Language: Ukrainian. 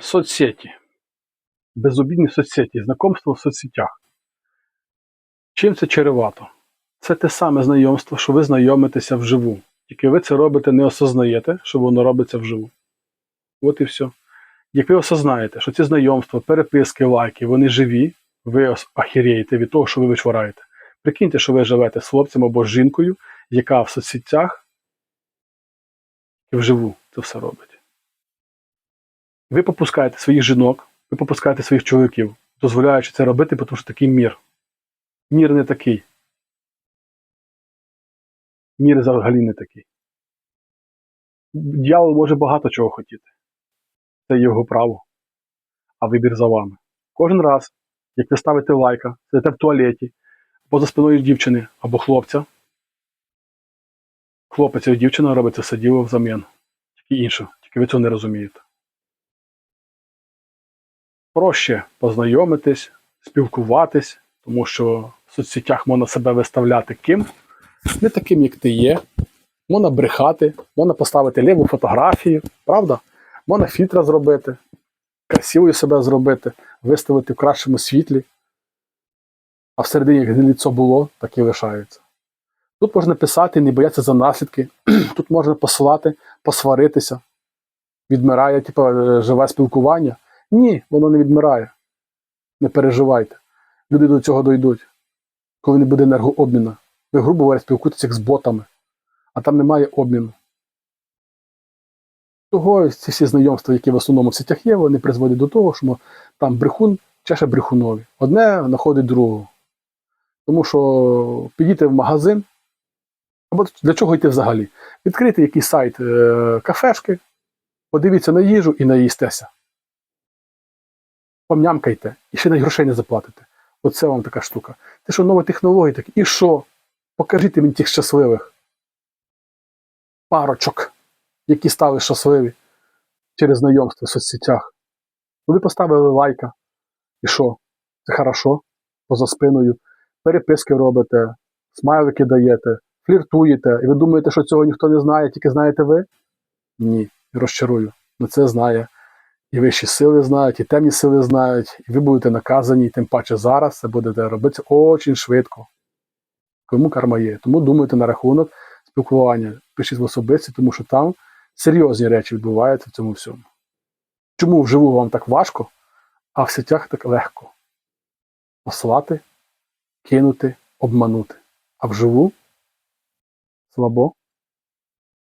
Соцсеті. Безобідні соцсеті, знайомство в соцсетях. Чим це чаревато? Це те саме знайомство, що ви знайомитеся вживу. Тільки ви це робите, не осознаєте, що воно робиться вживу. От і все. Як ви осознаєте, що ці знайомства, переписки, лайки, вони живі, ви ахірієте від того, що ви вичвараєте. Прикиньте, що ви живете з хлопцем або жінкою, яка в соцсетях вживу це все робить. Ви попускаєте своїх жінок, ви попускаєте своїх чоловіків, дозволяючи це робити, тому що такий мір. Мір не такий. Мір взагалі не такий. Дьявол може багато чого хотіти. Це його право. А вибір за вами. Кожен раз, як ви ставите лайка, сидите в туалеті, або за спиною дівчини або хлопця, хлопець і дівчина робить це все діло взамін. Тільки інше, тільки ви цього не розумієте. Проще познайомитись, спілкуватись, тому що в соцсетях можна себе виставляти ким? Не таким, як ти є. Можна брехати, можна поставити ліву фотографію, правда? Можна фільтра зробити, красивою себе зробити, виставити в кращому світлі. А всередині, як лицо було, так і лишається. Тут можна писати, не боятися за наслідки. Тут можна посилати, посваритися. Відмирає, типу, живе спілкування. Ні, воно не відмирає. Не переживайте. Люди до цього дойдуть, коли не буде енергообміну. Ви, грубо говоря, спілкуєтеся як з ботами, а там немає обміну. Того ці всі знайомства, які в основному в сетях є, вони призводять до того, що там брехун чеше брехунові. Одне знаходить другого. Тому що підійти в магазин, або для чого йти взагалі? Відкрити якийсь сайт е, кафешки, подивіться на їжу і наїстеся. Помнямкайте і ще навіть грошей не заплатите. Оце вам така штука. Це що нові технології такі. І що? Покажіть мені тих щасливих парочок, які стали щасливі через знайомство в соцсетях. Ви поставили лайка. І що? Це хорошо, поза спиною. Переписки робите, смайлики даєте, фліртуєте, і ви думаєте, що цього ніхто не знає, тільки знаєте ви? Ні, розчарую. Ну це знає. І вищі сили знають, і темні сили знають, і ви будете наказані, і тим паче зараз це будете робити дуже швидко. Кому карма є. Тому думайте на рахунок спілкування, пишіть в особисті, тому що там серйозні речі відбуваються в цьому всьому. Чому вживу вам так важко, а в сетях так легко? Послати, кинути, обманути. А вживу слабо.